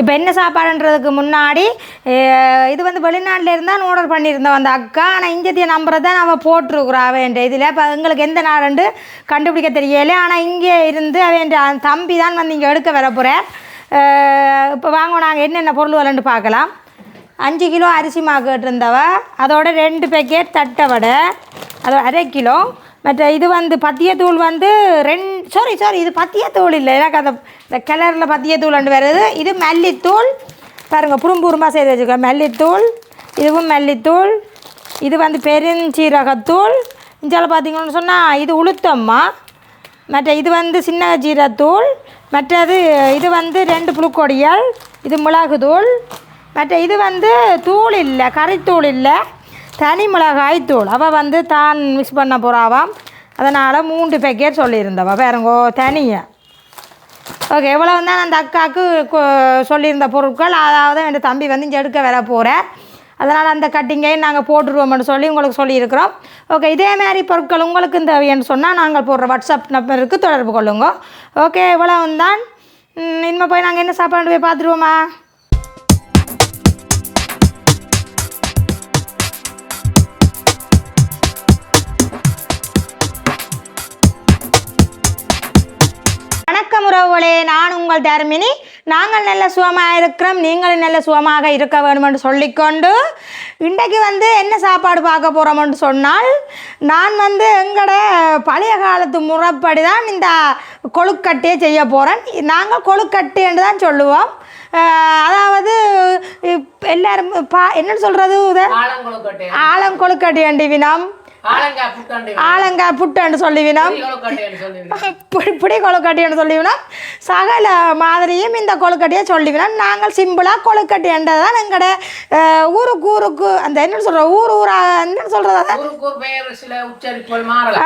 இப்போ என்ன சாப்பாடுன்றதுக்கு முன்னாடி இது வந்து வெளிநாட்டில் இருந்தால் ஆர்டர் பண்ணியிருந்தோம் அந்த அக்கா. ஆனால் இங்கத்திய நம்பரை தான் அவள் போட்டிருக்குறா அவன் இதில் இப்போ எங்களுக்கு எந்த நாடுண்டு கண்டுபிடிக்க தெரியல. ஆனால் இங்கே இருந்து அவன் தம்பி தான் வந்து இங்கே எடுக்க வர போகிறேன் இப்போ வாங்க நாங்கள் என்னென்ன பொருள் வரலன்னு பார்க்கலாம். அஞ்சு கிலோ அரிசி மாவு கேட்டிருந்தவ. அதோட ரெண்டு பேக்கெட் தட்டை வடை. அதோட அரை கிலோ. மற்ற இது வந்து பத்தியத்தூள் வந்து ரெண்டு சாரி சாரி இது பத்தியத்தூள் இல்லை. எனக்கு அந்த இந்த கிளரில் பத்தியத்தூள் ரெண்டு வருது இது. மல்லித்தூள். பாருங்கள் புறும்புறுமாக செய்து வச்சுக்கோ மல்லித்தூள் இதுவும் மல்லித்தூள் இது வந்து பெருஞ்சீரகத்தூள். இஞ்சால் பார்த்தீங்கன்னு சொன்னால் இது உளுத்தம்மா. மற்ற இது வந்து சின்ன ஜீரத்தூள் மற்றது இது வந்து ரெண்டு புழுக்கொடியல். இது மிளகு தூள் மற்ற இது வந்து தூள் இல்லை கறித்தூள் இல்லை. தனி மிளகாய் தூள் அவள் வந்து தான் மிக்ஸ் பண்ண போகிறாவாம் அதனால் மூன்று பேக்கெட் சொல்லியிருந்தவ பாருங்கோ தனியாக ஓகே எவ்வளோ தான் அந்த அக்காவுக்கு சொல்லியிருந்த பொருட்கள். அதாவது என் தம்பி வந்து இங்கே எடுக்க வர போகிறேன் அதனால் அந்த கட்டிங்கையும் நாங்கள் போட்டுருவோம்னு சொல்லி உங்களுக்கு சொல்லியிருக்கிறோம். ஓகே இதே மாதிரி பொருட்கள் உங்களுக்கு தேவைன்னு சொன்னால் நாங்கள் போடுற வாட்ஸ்அப் நம்பருக்கு தொடர்பு கொள்ளுங்க. ஓகே இவ்வளோ தான் இனிமேல் போய் நாங்கள் என்ன சாப்பாடு போய் பார்த்துருவோமா வணக்கம் உறவுகளே நான் உங்கள் தர்மினி. நாங்கள் நல்ல சுகமாக இருக்கிறோம் நீங்களும் நல்ல சுகமாக இருக்க வேணுமென்று சொல்லிக்கொண்டு இன்றைக்கு வந்து என்ன சாப்பாடு பார்க்க போகிறோம்னு சொன்னால் நான் வந்து எங்களோட பழைய காலத்து முறைப்படி தான் இந்த கொழுக்கட்டையை செய்ய போகிறேன் நாங்கள் கொழுக்கட்டை என்று தான் சொல்லுவோம். அதாவது எல்லாரும் பா என்ன சொல்கிறது ஆலங்குளக்கட்டை ஆலம் கொழுக்கட்டை அண்டி வினம் ஆலங்காய் புத்தாண்டு ஆலங்காய் புட்டுன்னு சொல்லி வினம் கொழுக்கட்டைன்னு சொல்லி இப்படி கொழுக்கட்டைன்னு சொல்லிவினா சகல மாதிரியும் இந்த கொழுக்கட்டையை சொல்லிவினா நாங்கள் சிம்பிளாக கொழுக்கட்டைன்றது தான் எங்களோட ஊருக்கு ஊருக்கு அந்த என்ன சொல்கிறோம் ஊர் ஊரா என்ன சொல்கிறது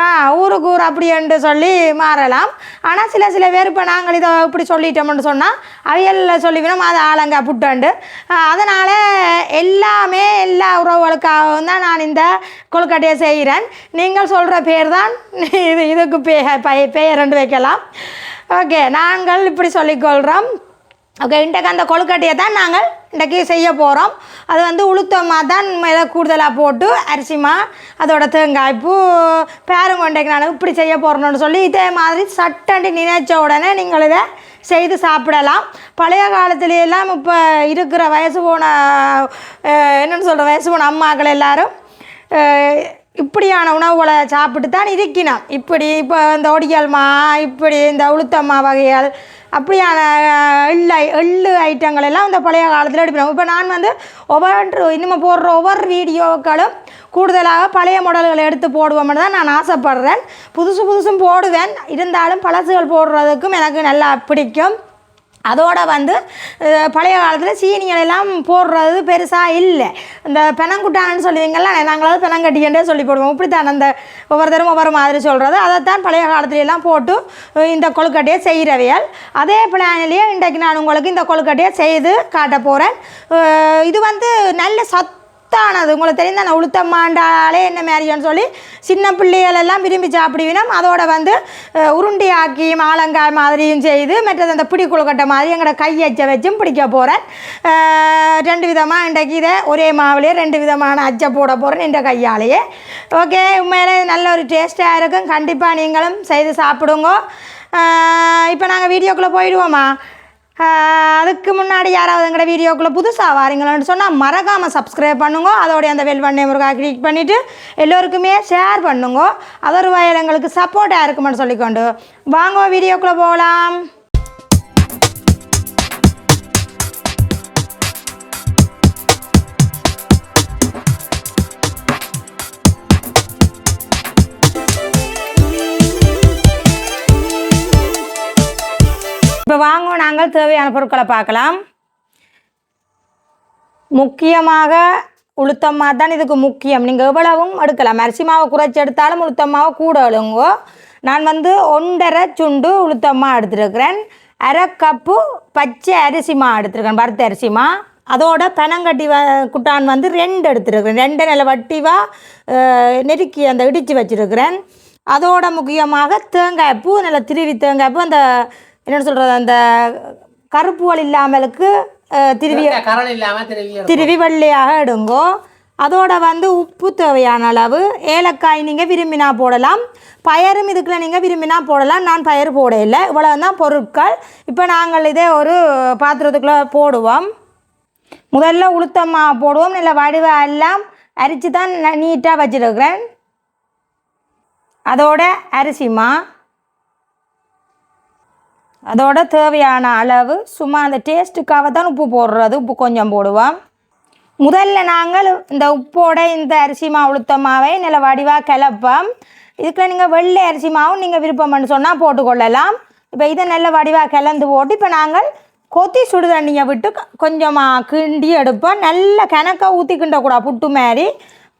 ஆ ஊருக்கு ஊர் அப்படி என்று சொல்லி மாறலாம். ஆனால் சில சில பேர் இப்போ நாங்கள் இதை இப்படி சொல்லிட்டோம்னு சொன்னால் அவியல் சொல்லிவினோம் அது ஆலங்கா புட்டாண்டு. அதனால் எல்லாமே எல்லா உறவுகளுக்காகவும் தான் நான் இந்த கொழுக்கட்டையை செய்கிறேன். நீங்கள் சொல்கிற பேர் தான் இது இதுக்கு பே பே- பெயர் ரெண்டு வைக்கலாம். ஓகே நாங்கள் இப்படி சொல்லிக்கொள்கிறோம் ஓகே இன்றைக்கு அந்த கொழுக்கட்டையை தான் நாங்கள் இன்றைக்கி செய்ய போகிறோம் அது வந்து உளுத்தமாக தான் மேலே கூடுதலாக போட்டு அரிசிமா அதோட தேங்காய் பூ பேருங்கொண்டைக்கு நான் இப்படி செய்ய போகிறோன்னு சொல்லி இதே மாதிரி சட்டண்டி நினைச்ச உடனே நீங்கள் இதை செய்து சாப்பிடலாம். பழைய காலத்துலையெல்லாம் இப்போ இருக்கிற வயசு போன என்னென்னு சொல்கிற வயசு போன அம்மாக்கள் எல்லோரும் இப்படியான உணவுகளை சாப்பிட்டு தான் இருக்கணும் இப்படி இப்போ இந்த ஒடியல்மா இப்படி இந்த உளுத்தம்மா வகைகள் அப்படியான எள்ளு எள்ளு ஐட்டங்கள் எல்லாம் இந்த பழைய காலத்தில் எடுப்போம். இப்போ நான் வந்து ஒவ்வொரு இனிமேல் போடுற ஒவ்வொரு வீடியோக்களும் கூடுதலாக பழைய மாடல்களை எடுத்து போடுவோம்னு தான் நான் ஆசைப்படுறேன். புதுசு புதுசும் போடுவேன். இருந்தாலும் பழசுகள் போடுறதுக்கும் எனக்கு நல்லா பிடிக்கும். அதோட வந்து பழைய காலத்தில் சீனிகளெல்லாம் போடுறது பெருசாக இல்லை. இந்த பெனங்குட்டான்னு சொல்லுவீங்கள்ல நாங்களாவது பெனங்கட்டியன்றே சொல்லி போடுவோம். இப்படி தான் அந்த ஒவ்வொருத்தரும் ஒவ்வொரு மாதிரி சொல்கிறது அதைத்தான் பழைய காலத்துலலாம் போட்டு இந்த கொழுக்கட்டையை செய்கிறவையால் அதே பிளானிலேயே இன்றைக்கு நான் உங்களுக்கு இந்த கொழுக்கட்டையை செய்து காட்ட போகிறேன் இது வந்து நல்ல சத் சத்தானது உங்களுக்கு தெரியும் தானே உளுத்தம்மாண்டாலே என்ன மாதிரின்னு சொல்லி சின்ன பிள்ளைகளெல்லாம் விரும்பி சாப்பிடுவினோம். அதோட வந்து உருண்டி உருண்டையாக்கி மாலங்காய் மாதிரியும் செய்து மற்றது அந்த பிடி குழுக்கட்டை மாதிரி எங்களோட கையச்சை வச்சும் பிடிக்க போகிறேன் ரெண்டு விதமாக இன்றைக்கு இதை ஒரே மாவுலேயே ரெண்டு விதமான அச்சை போட போகிறேன் இந்த கையாலேயே. ஓகே உண்மையிலே நல்ல ஒரு டேஸ்ட்டாக இருக்கும். கண்டிப்பாக நீங்களும் செய்து சாப்பிடுங்க. இப்போ நாங்கள் வீடியோக்குள்ளே போயிடுவோமா? அதுக்கு முன்னாடி யாராவது எங்களோட வீடியோக்குள்ளே புதுசாக வாரீங்களோன்னு சொன்னால் மறக்காமல் சப்ஸ்கிரைப் பண்ணுங்க. அதோடைய அந்த வெல் பண்ணி முருகா கிளிக் பண்ணிவிட்டு எல்லோருக்குமே ஷேர் பண்ணுங்க. அதர் வயல் எங்களுக்கு சப்போர்ட்டாக இருக்குமென்னு சொல்லிக்கொண்டு வாங்க வீடியோக்குள்ளே போகலாம் இப்போ வாங்கும் நாங்கள் தேவையான பொருட்களை பார்க்கலாம். முக்கியமாக உளுத்தம்மா தான் இதுக்கு முக்கியம். நீங்கள் எவ்வளவும் எடுக்கலாம். அரிசி மாவை குறைச்சி எடுத்தாலும் உளுத்தம்மாவை கூட எழுங்கோ நான் வந்து ஒன்றரை சுண்டு உளுத்தம்மா எடுத்துருக்கிறேன். அரை கப்பு பச்சை அரிசிமா எடுத்துருக்கேன். வறுத்த அரிசிமா அதோட பனங்கட்டி வ குட்டான் வந்து ரெண்டு எடுத்துருக்கிறேன். ரெண்டு நில வட்டிவாக நெருக்கி அந்த இடித்து வச்சுருக்கிறேன். அதோட முக்கியமாக தேங்காய் பூ நல்லா திருவி தேங்காய் பூ அந்த என்ன சொல்கிறது அந்த கருப்புகள் இல்லாமலுக்கு திருவி திருவி வெள்ளையாக எடுங்கோ. அதோட வந்து உப்பு தேவையான அளவு. ஏலக்காய் நீங்கள் விரும்பினா போடலாம். பயரும் இதுக்குள்ள நீங்கள் விரும்பினா போடலாம். நான் பயறு போட இல்லை இவ்வளோ தான் பொருட்கள். இப்போ நாங்கள் இதே ஒரு பாத்திரத்துக்குள்ளே போடுவோம். முதல்ல உளுத்தம்மா போடுவோம். இல்லை வடிவ எல்லாம் அரிச்சு தான் நீட்டாக வச்சுருக்கிறேன். அதோட அரிசிமா அதோட தேவையான அளவு சும்மா அந்த டேஸ்ட்டுக்காக தான் உப்பு போடுறது உப்பு கொஞ்சம் போடுவோம். முதல்ல நாங்கள் இந்த உப்போட இந்த அரிசி மாவு உளுத்த மாவை நல்ல வடிவாக கிளப்போம் இதுக்கு நீங்கள் வெள்ளை அரிசி மாவும் நீங்கள் விருப்பம்னு சொன்னால் போட்டுக்கொள்ளலாம். இப்போ இதை நல்ல வடிவாக கிளந்து போட்டு இப்போ நாங்கள் கொத்தி சுடு தண்ணியை விட்டு கொஞ்சமாக கிண்டி எடுப்போம். நல்ல கணக்காக ஊற்றி கிண்டக்கூடாது புட்டு மாதிரி.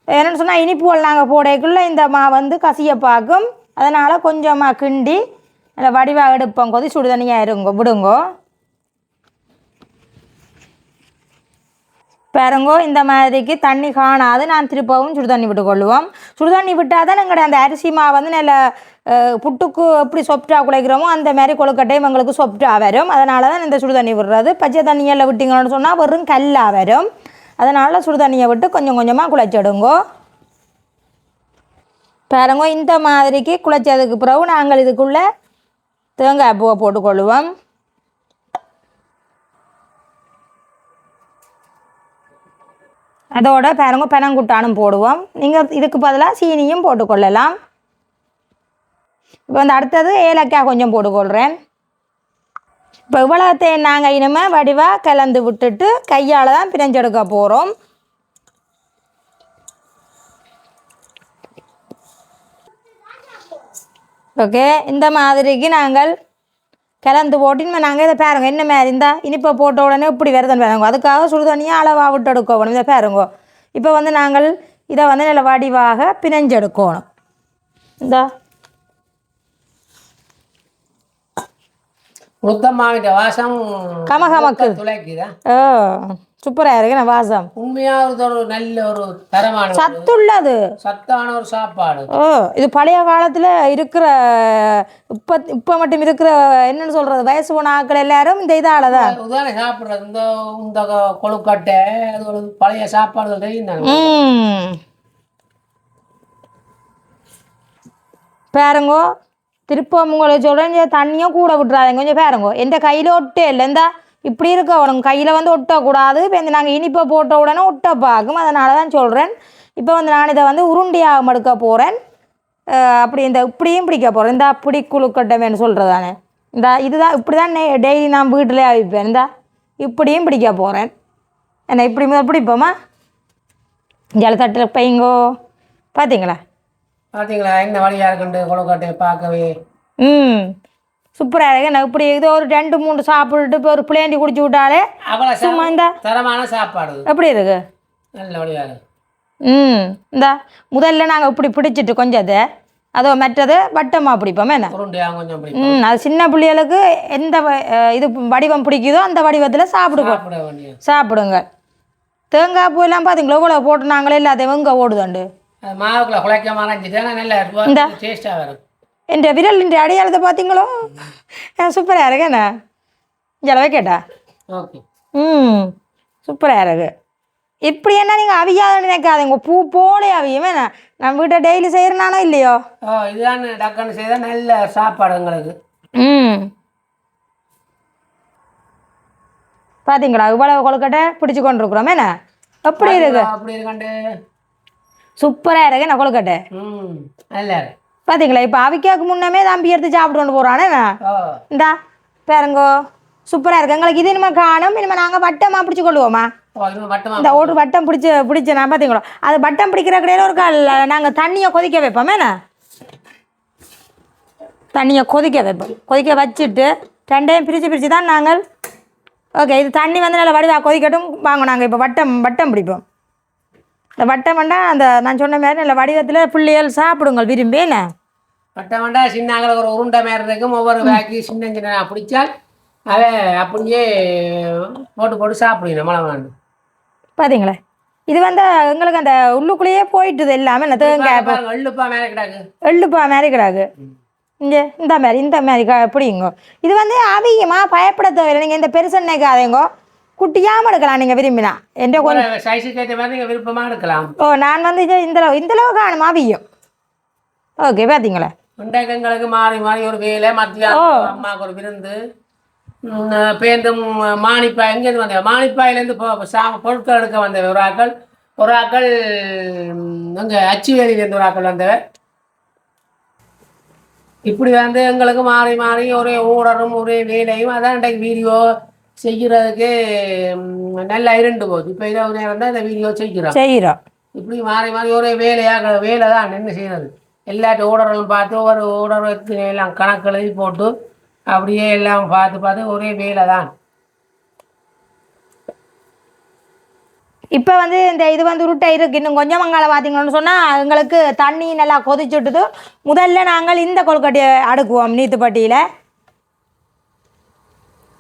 என்னென்னு சொன்னால் இனிப்புகள் நாங்கள் போடக்குள்ளே இந்த மா வந்து கசிய பார்க்கும். அதனால் கொஞ்சமாக கிண்டி நல்லா வடிவாக எடுப்போம் கொதி சுடு தண்ணியாக இருங்கோ விடுங்கோ பாருங்கோ இந்த மாதிரிக்கு தண்ணி காணாது நான் திருப்பவும் சுடு தண்ணி விட்டு கொள்ளுவோம் சுடு தண்ணி விட்டால் தான் எங்களுடைய அந்த அரிசி மாவு வந்து நல்ல புட்டுக்கு எப்படி சொப்டாக குழைக்கிறோமோ அந்த மாதிரி கொழுக்கட்டையும் எங்களுக்கு சொப்டாக வரும் அதனால தான் இந்த சுடு தண்ணி விடுறது பச்சை தண்ணியெல்லாம் விட்டிங்கன்னு சொன்னால் வெறும் கல்லாக வரும் அதனால் சுடு தண்ணியை விட்டு கொஞ்சம் கொஞ்சமாக குழைச்சிடுங்கோ பாருங்க இந்த மாதிரிக்கு குழைச்சதுக்கு பிறகு நாங்கள் இதுக்குள்ளே தேங்காய் பூவை போட்டுக்கொள்ளுவோம். அதோட பாருங்க பெனங்குட்டானும் போடுவோம். நீங்கள் இதுக்கு பதிலாக சீனியும் போட்டுக்கொள்ளலாம். இப்போ வந்து அடுத்தது ஏலக்காய் கொஞ்சம் போட்டுக்கொள்கிறேன் இப்போ இவ்வளோத்தையும் நாங்கள் இனிமேல் வடிவாக கலந்து விட்டுட்டு கையால் தான் பிரிஞ்செடுக்க போகிறோம் ஓகே இந்த மாதிரிக்கு நாங்கள் கலந்து போட்டு இனிமேல் நாங்கள் இதை பாருங்க என்ன மாதிரி இருந்தா இனிப்பை போட்ட உடனே இப்படி வருதுன்னு பாருங்க. அதுக்காக சுடு தண்ணியாக அளவாக விட்டு எடுக்கணும் இதை பாருங்க. இப்போ வந்து நாங்கள் இதை வந்து நல்ல வடிவாக பிணைஞ்செடுக்கணும். இந்த. உளுத்தம்மாவிட்ட வாசம் கமகமக்கு. துளைக்குதா? ஓ சூப்பராக இருக்கு. வாசம். உண்மையா ஒரு நல்ல ஒரு தரமான சத்துள்ளது. சத்தான ஒரு சாப்பாடு. ஓ இது பழைய காலத்தில் இருக்கிற இப்போ இப்போ மட்டும் இருக்கிற என்னன்னு சொல்கிறது வயசு போன ஆட்கள் எல்லாரும் இந்த இதால் தான் உதாரணம் சாப்பிடுறது இந்த இந்த கொழுக்கட்டை அது ஒரு பழைய ம். பாருங்கோ திருப்பம் உங்களை சொல்கிறேன் தண்ணியும் கூட விட்டுறாதீங்க. கொஞ்சம் பாருங்கோ எந்த கையில் ஒட்டே இல்லை. இந்த இப்படி இருக்க உனக்கு கையில் வந்து ஒட்டக்கூடாது. இப்போ இந்த நாங்கள் இனிப்பை போட்ட உடனே ஒட்ட பார்க்கும் அதனால தான் சொல்கிறேன் இப்போ வந்து நான் இதை வந்து உருண்டையாக மடுக்க போகிறேன் அப்படி இந்த இப்படியும் பிடிக்க போகிறேன் இந்த அப்படி குழுக்கட்டமேன்னு சொல்கிறதானே இந்த இதுதான் இப்படி தான் டெய்லி நான் வீட்டிலே அவிப்பேன். இந்த இப்படியும் பிடிக்க போகிறேன் என்ன இப்படி முதல் பிடிப்போமா? ஜலத்தட்டில் பையங்கோ பார்த்தீங்களா பாத்தீங்களா? என்ன வழியா இருக்குண்டு கொழுக்கட்டையை பார்க்கவே? ம். சூப்பராக இருக்கு. நான் இப்படி ஏதோ ஒரு ரெண்டு மூணு சாப்பிட்டுட்டு இப்போ ஒரு பிளேண்டி குடிச்சு விட்டாலே சும்மா இந்த. தரமான சாப்பாடு. எப்படி இருக்கு? ம் இந்த. முதல்ல நாங்கள் இப்படி பிடிச்சிட்டு கொஞ்சது அதோ மற்றது வட்டமாக பிடிப்போம் என்ன? கொஞ்சம் ம் அது சின்ன பிள்ளைகளுக்கு எந்த இது வடிவம் பிடிக்குதோ அந்த வடிவத்தில் சாப்பிடுவோம் சாப்பிடுங்க. தேங்காய் பூ எல்லாம் பார்த்தீங்களா இவ்வளோ போட்டு நாங்களே எல்லாத்தையும் எங்கே ஓடுதாண்டு. அது மாவுக்குள்ள குழைக்க மறைஞ்சிட்டா நல்லா இந்தா. டேஸ்டா வரும். விரல் என்ற அடையாளத்தை பார்த்தீங்களோ? சூப்பராக இருக்கேண்ணா ஜலவை கேட்டா? ஓகே. ம் சூப்பராக இருக்கு. இப்படி என்ன நீங்கள் அவியாதுன்னு நினைக்காதீங்க. பூ போலே அவியும். என்ன? நான் வீட்டை டெய்லி செய்கிறனானோ இல்லையோ? ஓ இதுதான் டக்குன்னு செய்தால் நல்ல சாப்பாடு எங்களுக்கு. ம். பார்த்தீங்களா இவ்வளவு கொழுக்கட்டை பிடிச்சு கொண்டு இருக்கிறோம் என்ன? எப்படி இருக்கு அப்படி இருக்கண்டு. சூப்பராக இருக்கு. நான் கொழுக்கட்டை? ம் நல்லா இருக்கு. பார்த்தீங்களா இப்போ அவிக்காக்கு முன்னமே தம்பி எடுத்து சாப்பிட்டு கொண்டு போகிறானே இந்தா பாருங்கோ சூப்பராக இருக்கு. எங்களுக்கு இது இனிமே காணும். இனிமேல் நாங்கள் வட்டமாக பிடிச்சு கொள்ளுவோமா? இந்த ஒரு வட்டம் பிடிச்சி பிடிச்ச நான் பார்த்தீங்களா அது வட்டம் பிடிக்கிற கடையில் ஒரு கால் நாங்கள் தண்ணியை கொதிக்க வைப்போம் என்ன? தண்ணியை கொதிக்க வைப்போம். கொதிக்க வச்சுட்டு ரெண்டையும் பிரித்து பிரித்து தான் நாங்கள் ஓகே இது தண்ணி வந்து நல்லா வடிவாக கொதிக்கட்டும். வாங்க நாங்கள் இப்போ வட்டம் வட்டம் பிடிப்போம். இந்த வட்டம் வேண்டா அந்த நான் சொன்ன மாதிரி நல்ல வடிவத்தில் பிள்ளைகள் சாப்பிடுங்கள் விரும்பி என்ன? வட்டம் வேண்டா சின்ன அகல ஒரு உருண்டை மாதிரி இருக்கும். ஒவ்வொரு பேக்கி சின்ன சின்ன பிடிச்சால் அதை அப்படியே போட்டு போட்டு சாப்பிடுங்க மழை வேண்டு பார்த்தீங்களா இது வந்து எங்களுக்கு அந்த உள்ளுக்குள்ளேயே போயிட்டுது எல்லாமே என்ன தேங்காய் எள்ளுப்பா மேலே கிடாக்கு. எள்ளுப்பா மாதிரி கிடாக்கு. இங்கே இந்த மாதிரி இந்த மாதிரி பிடிங்க. இது வந்து அதிகமாக பயப்பட தேவையில்லை. நீங்கள் இந்த பெருசு நினைக்காதீங்கோ குட்டியாமல் எடுக்கலாம் நீங்கள் விரும்பினா என்ற கொஞ்சம் சைஸுக்கு ஏற்ற மாதிரி நீங்கள் விருப்பமாக எடுக்கலாம் ஓ நான் வந்து இது இந்த இந்த அளவு காணுமா அவியும் ஓகே பார்த்தீங்களா இன்றைக்கு எங்களுக்கு மாறி மாறி ஒரு வேலை மத்தியானம் அம்மாவுக்கு ஒரு விருந்து ம், பேருந்து ம், மானிப்பாய் எங்கேருந்து பொ சா பொருட்கள் எடுக்க வந்த ஒரு ஆக்கள் ஒரு ஆக்கள் அங்கே அச்சுவேலியிலேருந்து ஒரு ஆக்கள் வந்தவர் இப்படி வந்து எங்களுக்கு மாறி மாறி ஒரே ஊடரும் ஒரே வேலையும் அதான் இன்றைக்கு வீடியோ செய்கிறதுக்கு நல்லா இருண்டு போகுது. இப்போ இரவு நேரம் தான் இந்த வீடியோ செய்கிறோம். செய்கிறோம். இப்படி மாறி மாறி ஒரே வேலையாக வேலை தான் என்ன செய்யறது? எல்லாத்தையும் ஓடர்களும் பார்த்து ஒவ்வொரு ஓடருக்கு எல்லாம் கணக்கு எழுதி போட்டு அப்படியே எல்லாம் பார்த்து பார்த்து ஒரே வேலை தான் இப்போ வந்து இந்த இது வந்து உருட்டை இருக்கு. இன்னும் கொஞ்சம் மங்கால பார்த்தீங்கன்னு சொன்னால் எங்களுக்கு தண்ணி நல்லா கொதிச்சுட்டுது முதல்ல நாங்கள் இந்த கொழுக்கட்டையை அடுக்குவோம் நீத்துப்பட்டியில்.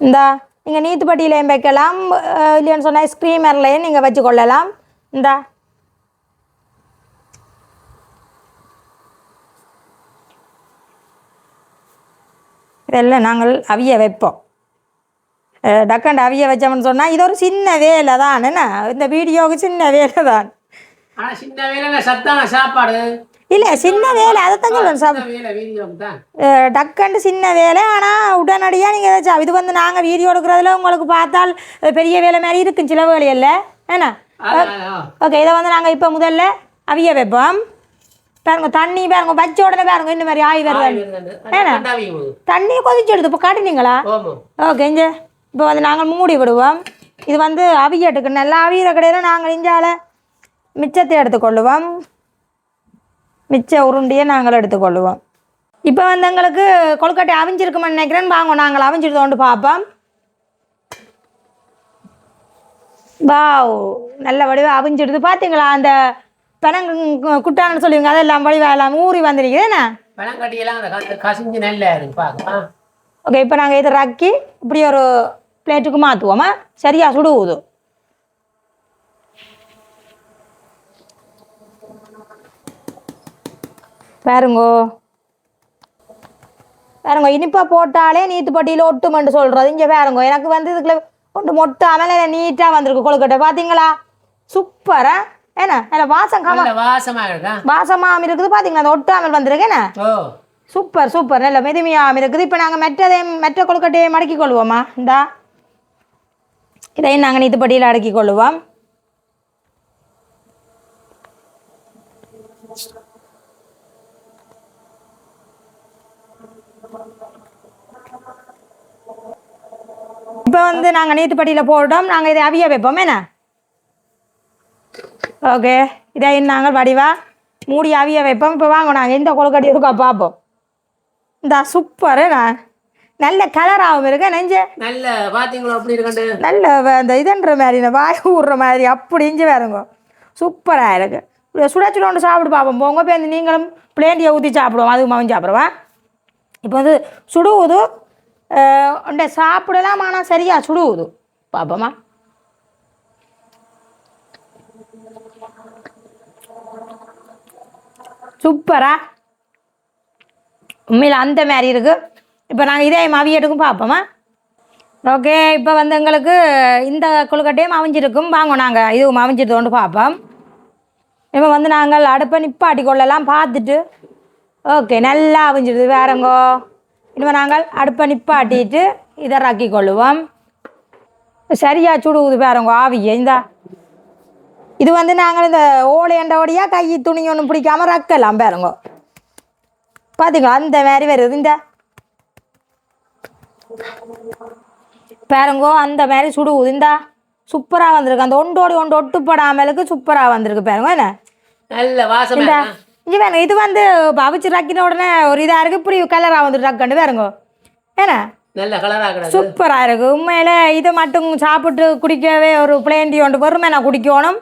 இந்த. நீங்கள் நீத்துப்பட்டியிலையும் வைக்கலாம் இல்லைன்னு சொன்னால் ஸ்க்ரீமர்லையும் நீங்கள் வச்சு கொள்ளலாம் இந்த. இதெல்லாம் நாங்கள் அவிய வைப்போம். அஹ் டக்கண்டு அவிய வச்சோம்னு சொன்னால் இது ஒரு சின்ன வேலை தான். என்ன? இந்த வீடியோவுக்கு சின்ன வேலை தான். ஆனால் சின்ன வேலை சத்தான சாப்பாடு. இல்லை சின்ன வேலை அதை தான் சொல்லுவேன் சார் டக்குன்னு சின்ன வேலை ஆனால் உடனடியாக நீங்கள் ஏதாச்சும் இது வந்து நாங்கள் வீடியோ எடுக்கிறதுல உங்களுக்கு பார்த்தால் பெரிய வேலை மாதிரி இருக்கும் சில வேலையில் என்ன அதான், ஆ. ஓகே இதை வந்து நாங்கள் இப்போ முதல்ல அவிய வைப்போம். பாருங்க தண்ணி பாருங்க வச்ச உடனே பாருங்க இந்த மாதிரி ஆய் வருது. போகுது. தண்ணி கொதிச்சு எடுத்து இப்போ காட்டுனீங்களா? ஓகே இங்கே. இப்போ வந்து நாங்கள் மூடி விடுவோம். இது வந்து அவியட்டுக்கு நல்லா அவியிற கடையில் நாங்கள் இஞ்சால மிச்சத்தை எடுத்துக்கொள்ளுவோம். மிச்ச உருண்டியை நாங்கள் எடுத்துக்கொள்ளுவோம். இப்போ வந்து எங்களுக்கு கொழுக்கட்டை அவிஞ்சிருக்குமென்னு நினைக்கிறேன். வாங்க நாங்கள் அவிஞ்சிருந்தோண்டு பார்ப்போம். வாவ் நல்ல வடிவா அவிஞ்சிடுது பார்த்தீங்களா அந்த பனங்க குட்டான்னு சொல்லுவீங்க அதெல்லாம் வடிவா எல்லாம் ஊறி வந்துருக்குது. என்ன? பழங்கட்டியெல்லாம் அந்த கச- கசிஞ்சு நல்லா ஓகே இப்போ நாங்கள் இதை ரக்கி இப்படி ஒரு பிளேட்டுக்கு மாற்றுவோமா சரியா சுடுவுது. பாருங்கோ. பாருங்க இனிப்பா போட்டாலே நீத்து பட்டியில் ஒட்டுமென்று சொல்கிறது இங்கே பாருங்க எனக்கு வந்து இதுக்குள்ள ஒன்று மொட்டாமல் நீட்டாக வந்திருக்கு கொழுக்கட்டை. பார்த்தீங்களா சூப்பரா என்ன? அதில் வாசம் கம வாசமாக வாசமாக இருக்குது? பார்த்தீங்களா அந்த ஒட்டாமல் வந்திருக்கு. என்ன? Super super. நல்ல மெதுமையாக இருக்குது. இப்போ நாங்கள் மெட்டதை மெட்ட கொழுக்கட்டையை மடக்கி கொள்வோமா? இந்தா. இதையும் நாங்கள் நீத்துப்பட்டியில் அடக்கி கொள்ளுவோம் இப்போ வந்து நாங்கள் நீத்துப்பட்டியில் போட்டோம். நாங்கள் இதை அவிய வைப்போம். என்ன? ஓகே இதை நாங்கள் வடிவா மூடி அவிய வைப்போம். இப்போ வாங்க நாங்கள் எந்த கொழுக்கட்டை இருக்கா பார்ப்போம். இந்த சூப்பரு நான் நல்ல கலராகவும் இருக்கு. நெஞ்சு நல்ல பார்த்தீங்களா அப்படி இருக்கண்டு? நல்ல அந்த இதுன்ற மாதிரி இந்த வாய் விட்ற மாதிரி அப்படி இஞ்சி வேறுங்க சூப்பராக இருக்கு. சுட ஒன்று சாப்பிட்டு பார்ப்போம். போங்க போய் நீங்களும் பிளேண்டியை ஊற்றி சாப்பிடுவோம். அதுக்கு மவன் சாப்பிடுவேன். இப்போ வந்து சுடுவுது உண்டை சாப்பிடலாம் ஆனால் சரியா சுடுவது. பாப்பமா. சூப்பரா உண்மையில் அந்த மாதிரி இருக்கு. இப்போ நாங்கள் இதே மவியட்டுக்கும் பார்ப்போமா ஓகே இப்போ வந்து எங்களுக்கு இந்த கொழுக்கட்டையும் அவிஞ்சிருக்கும். வாங்க நாங்கள் இதுவும் அவிஞ்சிருந்தோண்டு பார்ப்போம் இப்போ வந்து நாங்கள் அடுப்பை நிப்பாட்டி கொள்ளலாம் பார்த்துட்டு. ஓகே நல்லா அவிஞ்சிடுது வேறங்கோ. இனிமேல் நாங்கள் அடுப்பை நிப்பாட்டிட்டு இதை ரக்கி கொள்ளுவோம். சரியா சுடுவுது வேறங்கோ ஆவிய. இந்தா. இது வந்து நாங்கள் இந்த ஓலையண்டபடியாக கை துணி ஒன்றும் பிடிக்காம ரக்கலாம் பாருங்கோ. பார்த்தீங்களா அந்த மாதிரி வருது. இந்த. பாருங்கோ அந்த மாதிரி சுடுவுது இந்தா. சூப்பராக வந்திருக்கு. அந்த ஒண்டோடி ஒன்று ஒட்டுப்படாமலுக்கு சூப்பராக வந்திருக்கு. பாருங்க என்ன? நல்ல வாசமாக இருக்கா? இது வேணும் இது வந்து அவிச்சு ரக்கின உடனே ஒரு இதாக இருக்குது இப்படி கலராக வந்துட்டு ரக்கண்டு பாருங்கோ. என்ன நல்ல கலராக சூப்பராக இருக்குது உண்மையில் இதை மட்டும் சாப்பிட்டு குடிக்கவே ஒரு பிளேண்டி ஒன்று பொறுமை நான் குடிக்கணும்.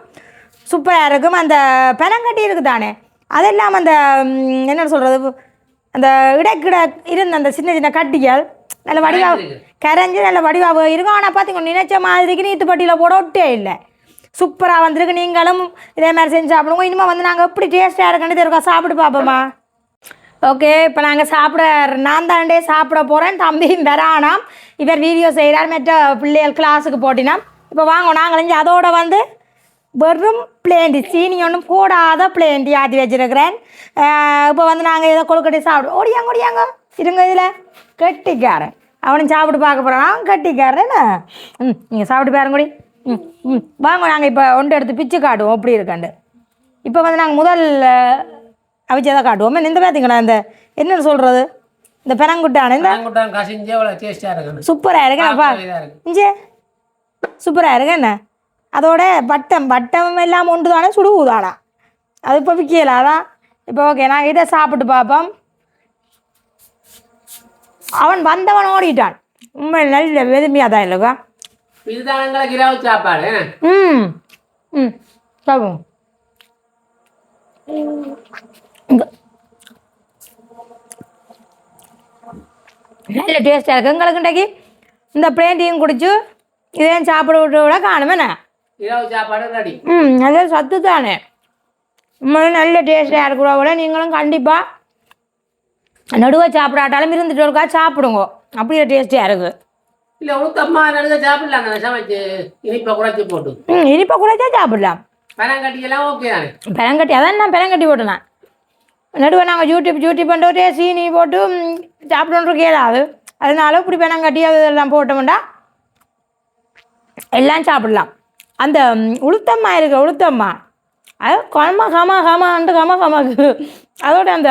சூப்பராக இருக்கும். அந்த பெனங்கட்டி இருக்குது தானே? அதெல்லாம் அந்த என்ன சொல்கிறது அந்த இடைக்கிட இருந்த அந்த சின்ன சின்ன கட்டிகள் நல்ல வடிவா. கரைஞ்சி நல்ல வடிவாக இருக்கும். ஆனால் பார்த்தீங்க நினைச்ச மாதிரிக்கு நீத்து பட்டியில் போட ஒட்டே இல்லை. சூப்பராக வந்திருக்கு. நீங்களும் இதே மாதிரி செஞ்சு சாப்பிடுவோம் இனிமேல் வந்து நாங்கள் எப்படி டேஸ்ட்டாக இருக்குன்னு இருக்கோம் சாப்பிட்டு பார்ப்போமா? ஓகே இப்போ நாங்கள் சாப்பிட நான் தாண்டே சாப்பிட போகிறேன் தம்பியும் வரானாம். இவர் வீடியோ செய்கிறார் மற்ற பிள்ளைகள் கிளாஸுக்கு போட்டினாம். இப்போ வாங்க நாங்கள் இங்கே அதோட வந்து வெறும் பிளேண்டி சீனி ஒன்றும் போடாத பிளேண்டி ஆற்றி வச்சிருக்கிறேன். இப்போ வந்து நாங்கள் ஏதோ கொழுக்கட்டி சாப்பிடுவோம். ஓடியாங்க ஓடியாங்க. இருங்க இதில். கட்டிக்காரன். அவனும் சாப்பிட்டு பார்க்க போகிறான் கட்டிக்காரன் என்ன? ம் நீங்கள் சாப்பிட்டு பாருங்க கூடி ம் ம். வாங்க நாங்கள் இப்போ ஒன்று எடுத்து பிச்சு காட்டுவோம். அப்படி இருக்காண்டு. இப்போ வந்து நாங்கள் முதல் அவிச்சதை காட்டுவோம். இந்த பார்த்தீங்களா இந்த என்னன்னு சொல்கிறது இந்த பெரங்குட்டான இந்த சூப்பராக இருக்கேன்ப்பா பார்க்கவே இதா இருக்கு. இஞ்சே சூப்பராக இருக்கு. என்ன? அதோட வட்டம் வட்டம் எல்லாம் ஒன்று தானே சுடுவுதாடா. அது இப்போ விற்கல அதான். இப்போ ஓகே நாங்கள் இதை சாப்பிட்டு பார்ப்போம் அவன் வந்தவன் ஓடிட்டான். உண்மை நல்ல வெதுமையாக தான் இல்லைக்கா சாப்பாடு ம் ம் சாப்பிடுவோம். நல்ல டேஸ்ட்டாக இருக்குது எங்களுக்கு இன்றைக்கி இந்த பிளேண்டியும் குடிச்சு இதையும் சாப்பிட விட்டு விட காணுமேண்ணே இரவு சாப்பாடு ம் நல்ல சத்து தானே நல்ல டேஸ்ட்டாக இருக்கிற விட நீங்களும் கண்டிப்பாக நடுவை சாப்பிடாட்டாலும் இருந்துட்டு இருக்கா சாப்பிடுங்க அப்படியே டேஸ்டியாக இருக்குது இல்லை உளுத்தம்மா நடுக்க சாப்பிடலாங்க. சமைச்சு இனிப்பை குறைச்சி போட்டு. ம் இனிப்பை குறைச்சா சாப்பிடலாம். பனங்கட்டியெல்லாம் ஓகே தானே? பெரங்கட்டி அதான் நான் பெரங்கட்டி போட்டேன் நடுவே நாங்கள் யூடியூப் யூடியூப் பண்ணிட்டு சீனி போட்டு ம், சாப்பிடணுன்றது கேளாது அதனால இப்படி பெரங்கட்டி அது இதெல்லாம் போட்டோம்டா எல்லாம் சாப்பிடலாம். அந்த உளுத்தம்மா இருக்கு உளுத்தம்மா அது கம கம கமான்ட்டு கம கமக்கு. அதோட அந்த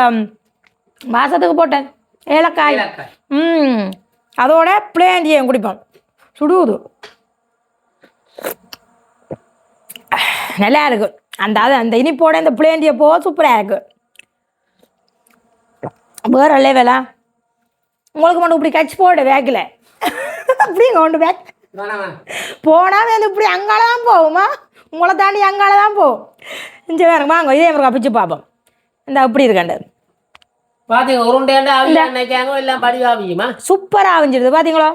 வாசத்துக்கு போட்டேன் ஏலக்காய். ம். அதோட பிளேண்டியம் குடிப்போம் சுடுவது நல்லா இருக்கு. அந்த அது அந்த இனிப்போட இந்த பிளேண்டிய போ சூப்பராக இருக்கு. வேற வேலை உங்களுக்கு மட்டும் இப்படி கட்சி போட வேக்கில் அப்படிங்க கொண்டு பேக் வேணாம் போனால் வந்து இப்படி அங்கால தான் போகுமா? உங்களை தாண்டி அங்கால தான் போகும். இங்கே வேறு வாங்க இதே ஒரு பிச்சு பார்ப்போம். இந்த அப்படி இருக்காண்டு. பாத்தீங்க உருண்டையாண்டா அவியா நினைக்காங்க எல்லாம் படிவாவியுமா சூப்பராக அவிஞ்சிருது பார்த்தீங்களோ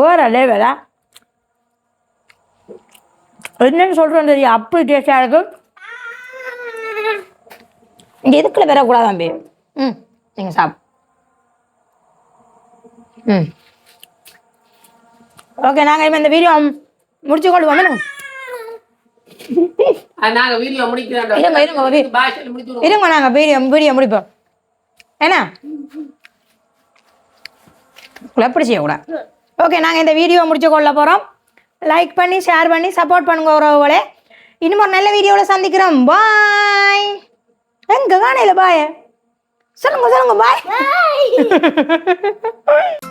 வேற லேவலா என்னன்னு சொல்கிறேன் தெரியும் அப்படி டேஸ்டாக இருக்கு இங்கே எதுக்குள்ள வரக்கூடாது தம்பி. ம் நீங்கள் சாப். ம். ஓகே நாங்கள் இனிமே இந்த வீடியோ முடிச்சு கொள்வோம் என்ன? அது நாங்க வீடியோ முடிக்கிறோம் இருங்க, இருங்க, ஒரு- பாஷையில் முடிச்சு இருங்க நாங்கள் வீடியோ வீடியோ முடிப்போம். என்ன? எப்படி செய்யக்கூடாது ஓகே நாங்கள் இந்த வீடியோ முடிச்சு கொள்ள போகிறோம் லைக் பண்ணி ஷேர் பண்ணி சப்போர்ட் பண்ணுங்க உறவுகளே. இன்னும் ஒரு நல்ல வீடியோவில் சந்திக்கிறோம். பாய் எங்க காணையில் பாய் சொல்லுங்க சொல்லுங்க பாய்